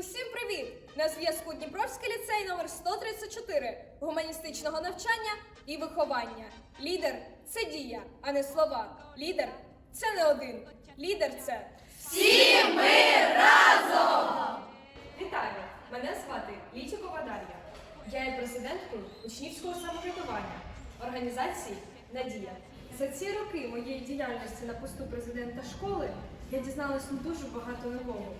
Усім привіт! На зв'язку Дніпровський ліцей номер 134 гуманістичного навчання і виховання. Лідер це дія, а не слова. Лідер це не один. Лідер це всі ми разом! Вітаю! Мене звати Лічикова Дар'я. Я є президенткою учнівського самоврядування організації Надія. За ці роки моєї діяльності на посту президента школи я дізналась ну, дуже багато нового.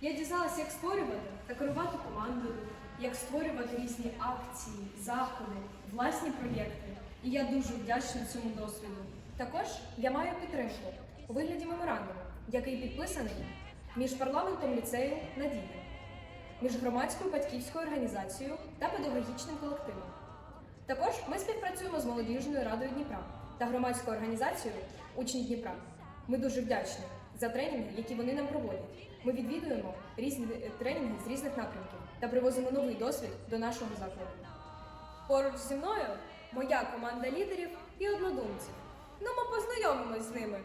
Я дізналася, як створювати та керувати командою, як створювати різні акції, заходи, власні проєкти. І я дуже вдячна цьому досвіду. Також я маю підтримку у вигляді меморандуму, який підписаний між парламентом ліцею Надія між громадською батьківською організацією та педагогічним колективом. Також ми співпрацюємо з молодіжною радою Дніпра та громадською організацією Учні Дніпра. Ми дуже вдячні за тренінги, які вони нам проводять. Ми відвідуємо різні е, тренінги з різних напрямків та привозимо новий досвід до нашого закладу. поруч зі мною моя команда лідерів і однодумців. Ну, ми познайомимось з ними.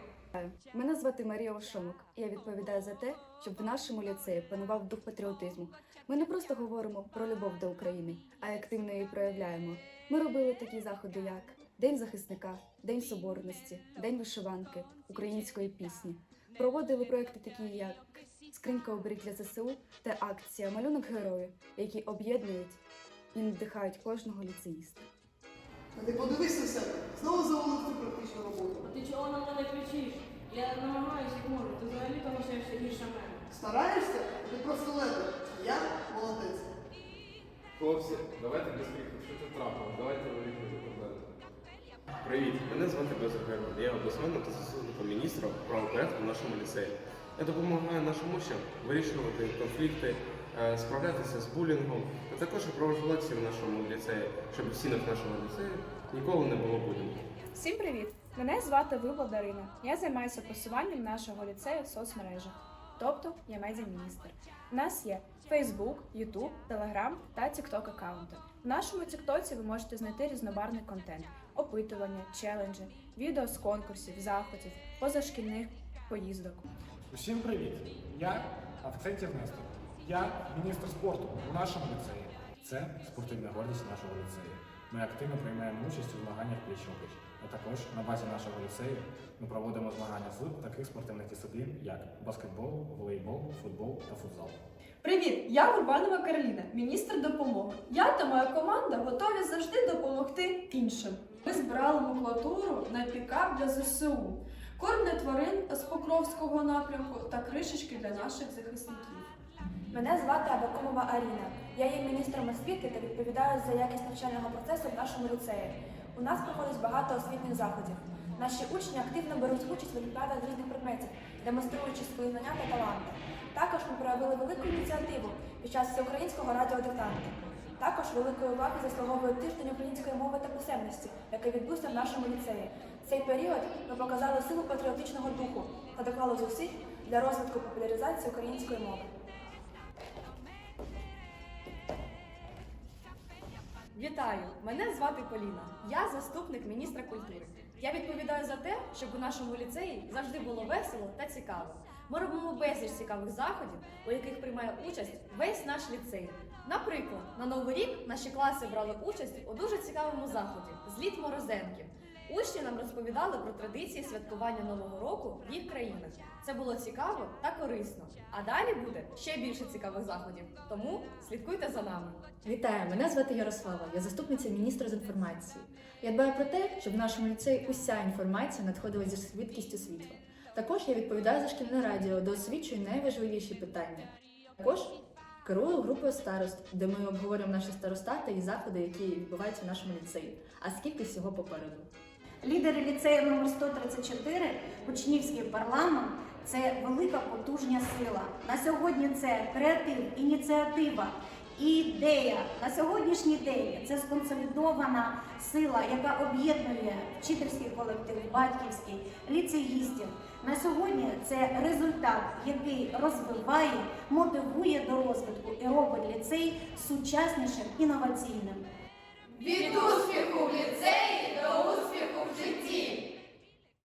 Мене звати Марія Ошомок, я відповідаю за те, щоб в нашому ліцеї панував дух патріотизму. Ми не просто говоримо про любов до України, а й активно її проявляємо. Ми робили такі заходи, як День захисника, День Соборності, День вишиванки, української пісні. Проводили проекти такі, як Скринька оберіг для ЗСУ та акція Малюнок герою, які об'єднують і надихають кожного ліцеїста. А ти подивись на себе, знову завалив цю практичну роботу. А ти чого на мене кричиш? Я намагаюся як можу, ти взагалі тому ще гірше мене. Стараєшся? Ти просто ледер. Я молодець. Хлопці, давайте без криків, що це трапило, давайте вирішити проблеми. Привіт, мене звати Безер Герман. Я обласним та заступником міністра правопорядку в нашому ліцеї. Я допомагаю нашим учням вирішувати конфлікти, е, справлятися з булінгом, а також проводжу в нашому ліцеї, щоб в стінах нашого ліцею ніколи не було булінгу. Всім привіт! Мене звати Вибла Дарина. Я займаюся просуванням нашого ліцею в соцмережах. Тобто я медіаміністр. У нас є Facebook, YouTube, Telegram та TikTok аккаунти. В нашому TikTok ви можете знайти різнобарний контент, опитування, челенджі, відео з конкурсів, заходів, позашкільних поїздок. Усім привіт! Я Авцентів Нестор. Я міністр спорту у нашому ліцеї. Це спортивна гордість нашого ліцею. Ми активно приймаємо участь у змаганнях пліч-опліч. А також на базі нашого ліцею ми проводимо змагання з таких спортивних дисциплін, як баскетбол, волейбол, футбол та футзал. Привіт! Я Урбанова Кароліна, міністр допомоги. Я та моя команда готові завжди допомогти іншим. Ми збирали макулатуру на пікап для ЗСУ, корм для тварин з Покровського напрямку та кришечки для наших захисників. Мене звати Абакумова Аріна. Я є міністром освіти та відповідаю за якість навчального процесу в нашому ліцеї. У нас проходить багато освітніх заходів. Наші учні активно беруть участь в олімпіадах з різних предметів, демонструючи свої знання та таланти. Також ми проявили велику ініціативу під час всеукраїнського радіодиктанту. Також великої уваги заслуговує тиждень української мови та писемності, який відбувся в нашому ліцеї. Цей період ми показали силу патріотичного духу та доклали зусиль для розвитку популяризації української мови. Вітаю! Мене звати Поліна. Я заступник міністра культури. Я відповідаю за те, щоб у нашому ліцеї завжди було весело та цікаво. Ми робимо безліч цікавих заходів, у яких приймає участь весь наш ліцей. Наприклад, на новий рік наші класи брали участь у дуже цікавому заході зліт морозенків. Учні нам розповідали про традиції святкування нового року в їх країнах. Це було цікаво та корисно. А далі буде ще більше цікавих заходів. Тому слідкуйте за нами. Вітаю, мене звати Ярослава, я заступниця міністра з інформації. Я дбаю про те, щоб в нашому ліцеї уся інформація надходила зі швидкістю світла. Також я відповідаю за шкільне радіо, де освічую найважливіші питання. Також керую групою старост, де ми обговорюємо наші старостати і заходи, які відбуваються в нашому ліцеї. А скільки всього попереду? Лідери ліцею номер 134 учнівський парламент це велика потужня сила. На сьогодні це креатив, ініціатива, ідея. На сьогоднішній день це сконсолідована сила, яка об'єднує вчительський колектив, батьківський, ліцеїстів. На сьогодні це результат, який розвиває, мотивує до розвитку і робить ліцей сучаснішим, інноваційним. Від успіху в ліцеї до успіху в житті.